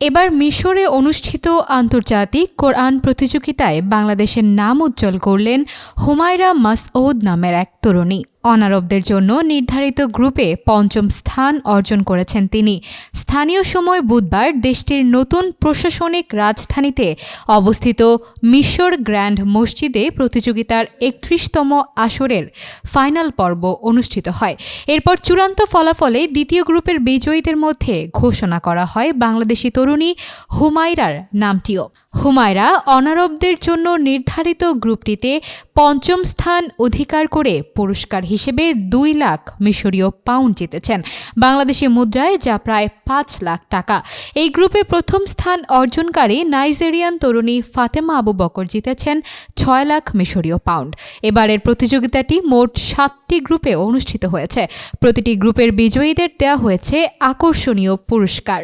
এবার মিশরে অনুষ্ঠিত আন্তর্জাতিক কোরআন প্রতিযোগিতায় বাংলাদেশের নাম উজ্জ্বল করলেন হুমায়রা মাসউদ নামের এক তরুণী। অনারবদের জন্য নির্ধারিত গ্রুপে পঞ্চম স্থান অর্জন করেছেন তিনি। স্থানীয় সময় বুধবার দেশটির নতুন প্রশাসনিক রাজধানীতে অবস্থিত মিশর গ্র্যান্ড মসজিদে প্রতিযোগিতার একত্রিশতম আসরের ফাইনাল পর্ব অনুষ্ঠিত হয়। এরপর চূড়ান্ত ফলাফলে দ্বিতীয় গ্রুপের বিজয়ীদের মধ্যে ঘোষণা করা হয় বাংলাদেশি তরুণী হুমায়রার নামটিও। হুমায়রা অনারবদের জন্য নির্ধারিত গ্রুপটিতে পঞ্চম স্থান অধিকার করে পুরস্কার হিসেবে দুই লাখ মিশরীয় পাউন্ড জিতেছেন। বাংলাদেশি মুদ্রায় যা প্রায় পাঁচ লাখ টাকা। এই গ্রুপে প্রথম স্থান অর্জনকারী নাইজেরিয়ান তরুণী ফাতেমা আবু বকর জিতেছেন ছয় লাখ মিশরীয় পাউন্ড। এবারের প্রতিযোগিতাটি মোট সাতটি গ্রুপে অনুষ্ঠিত হয়েছে। প্রতিটি গ্রুপের বিজয়ীদের দেওয়া হয়েছে আকর্ষণীয় পুরস্কার।